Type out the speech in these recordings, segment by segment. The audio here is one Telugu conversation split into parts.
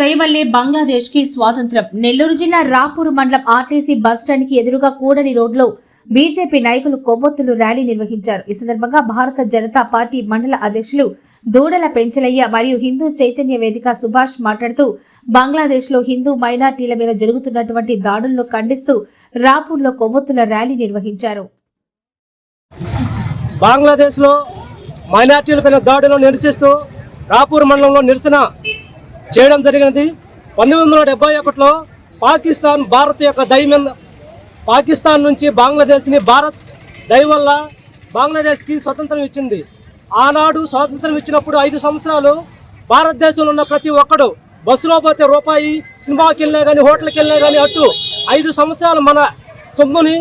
దయవల్లే బంగ్లాదేశ్కి స్వాతంత్రం నెల్లూరు జిల్లా రాపూర్ మండలం ఆర్టీసీ బస్టాండ్కి ఎదురుగా కూడలి రోడ్లో బీజేపీ నాయకులు కొవ్వొత్తులు ర్యాలీ నిర్వహించారు. ఈ సందర్భంగా భారత జనతా పార్టీ మండల అధ్యక్షులు దూడల పెంచలయ్య మరియు హిందూ చైతన్య వేదిక సుభాష్ మాట్లాడుతూ బంగ్లాదేశ్లో హిందూ మైనార్టీల మీద జరుగుతున్నటువంటి దాడులను ఖండిస్తూ రాపూర్లో కొవ్వొత్తుల ర్యాలీ నిర్వహించారు. బంగ్లాదేశ్లో మైనార్టీలపైన దాడులను నిరసిస్తూ రాపూర్ మండలంలో నిరసన చేయడం జరిగినది. పంతొమ్మిది వందల డెబ్బై ఒకటిలో పాకిస్తాన్ భారత్ యొక్క దయ పాకిస్తాన్ నుంచి బంగ్లాదేశ్ని భారత్ దయ వల్ల బంగ్లాదేశ్కి స్వతంత్రం ఇచ్చింది. ఆనాడు స్వాతంత్రం ఇచ్చినప్పుడు ఐదు సంవత్సరాలు భారతదేశంలో ఉన్న ప్రతి ఒక్కడు బస్సులో పోతే రూపాయి సినిమాకి వెళ్ళినా కానీ హోటల్కి వెళ్ళినా కానీ అటు ఐదు సంవత్సరాలు మన సొమ్ముని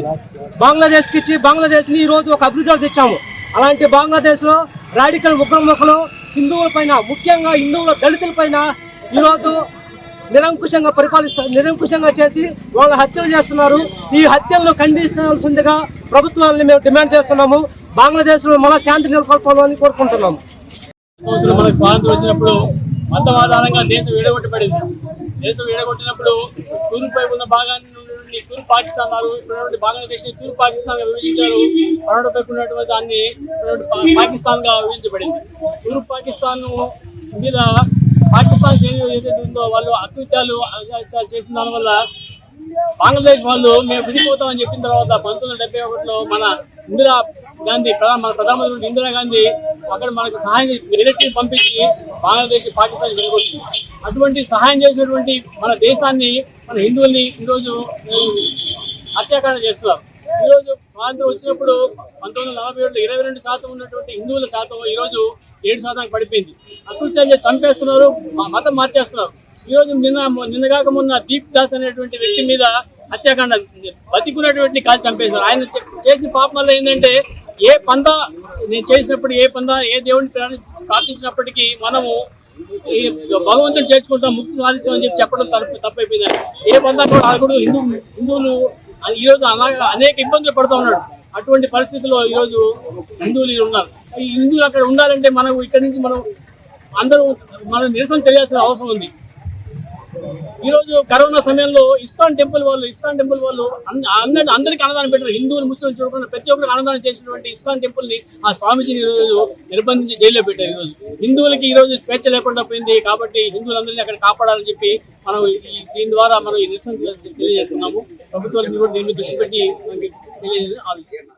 బంగ్లాదేశ్కి ఇచ్చి బంగ్లాదేశ్ని ఈ రోజు ఒక అభివృద్ధి తెచ్చాము. అలాంటి బంగ్లాదేశ్లో రాడికల్ ఉగ్రముఖలు హిందువుల పైన ముఖ్యంగా హిందువుల దళితుల పైన ఈరోజు నిరంకుశంగా పరిపాలిస్తారు నిరంకుశంగా చేసి వాళ్ళ హత్యలు చేస్తున్నారు. ఈ హత్యలను ఖండించాల్సిందిగా ప్రభుత్వాన్ని మేము డిమాండ్ చేస్తున్నాము. బంగ్లాదేశ్లో మళ్ళా శాంతి నెలకొల్పాలని కోరుకుంటున్నాము. మనకు స్వాతంత్రం వచ్చినప్పుడు మతం ఆధారంగా దేశం విడగొట్టబడింది. దేశం విడగొట్టినప్పుడు తూర్పు ఉన్న భాగాన్ని నుండి తూర్పు పాకిస్తాన్ వారు ఇప్పుడున్నటువంటి బంగ్లాదేశ్ తూర్పు పాకిస్తాన్గా విభజించారు. పన్నెండు ఉన్నటువంటి దాన్ని పాకిస్తాన్గా విభజించబడింది. తూర్పు పాకిస్తాన్ మీద పాకిస్తాన్ సైన్యం ఏదైతే ఉందో వాళ్ళు అకృత్యాలు అత్యాచారాలు చేసిన దానివల్ల బంగ్లాదేశ్ వాళ్ళు మేము విడిపోతామని చెప్పిన తర్వాత పంతొమ్మిది వందల డెబ్బై ఒకటిలో మన ఇందిరా గాంధీ ప్రధాన మన ప్రధానమంత్రి ఇందిరా గాంధీ అక్కడ మనకు సహాయం డైరెక్ట్ పంపించి బంగ్లాదేశ్ పాకిస్తాన్ వెళ్ళగొట్టింది. అటువంటి సహాయం చేసినటువంటి మన దేశాన్ని మన హిందువుల్ని ఈరోజు ఉమ్, హత్యాకాండ చేస్తున్నారు ఈరోజు స్వాతంత్రం వచ్చినప్పుడు పంతొమ్మిది వందల నలభై ఏడులో ఇరవై రెండు శాతం ఉన్నటువంటి హిందువుల శాతం ఈరోజు ఏడు శాతానికి పడిపోయింది. అకృత్యాలు చేసి చంపేస్తున్నారు మతం మార్చేస్తున్నారు. ఈరోజు నిన్న నిన్న కాక మొన్న దీప్ దాస్ అనేటువంటి వ్యక్తి మీద హత్యాకాండ బతికున్నటువంటి కాల్ చంపేశారు. ఆయన చేసిన పాపం వల్ల ఏంటంటే ఏ పంద నేను చేసినప్పుడు ఏ పంద ఏ దేవుడిని ప్రార్థించినప్పటికీ మనము ఈ భగవంతుడు చేర్చుకుంటాం ముక్తి సాధిస్తామని చెప్పి చెప్పడం తప్పు తప్పైపోయింది ఏ పందా కూడా ఆడకూడదు హిందూ హిందువులు ఈ రోజు అనేక ఇబ్బందులు పడుతూ ఉన్నాడు. అటువంటి పరిస్థితుల్లో ఈరోజు హిందువులు ఉన్నారు. ఈ హిందువులు అక్కడ ఉండాలంటే మనం ఇక్కడి నుంచి మనం అందరూ మనం నిరసన తెలియాల్సిన అవసరం ఉంది. ఈరోజు కరోనా సమయంలో ఇస్కాన్ టెంపుల్ వాళ్ళు ఇస్కాన్ టెంపుల్ వాళ్ళు అందరి అందరికీ అన్నదానం పెట్టారు. హిందువులు ముస్లింలు చూడకుండా ప్రతి ఒక్కరికి అన్నదానం చేసినటువంటి ఇస్కాన్ టెంపుల్ని ఆ స్వామీజీని ఈ రోజు నిర్బంధించి జైల్లో పెట్టారు ఈ రోజు హిందువులకి ఈ రోజు స్వేచ్ఛ లేకుండా పోయింది కాబట్టి హిందువులందరినీ అక్కడ కాపాడాలని చెప్పి మనం ఈ దీని ద్వారా మనం ఈ నిరసన తెలియజేస్తున్నాము. ప్రభుత్వాలు కూడా దీన్ని దృష్టి పెట్టి మనకి తెలియజేయాలని ఆలోచిస్తున్నాం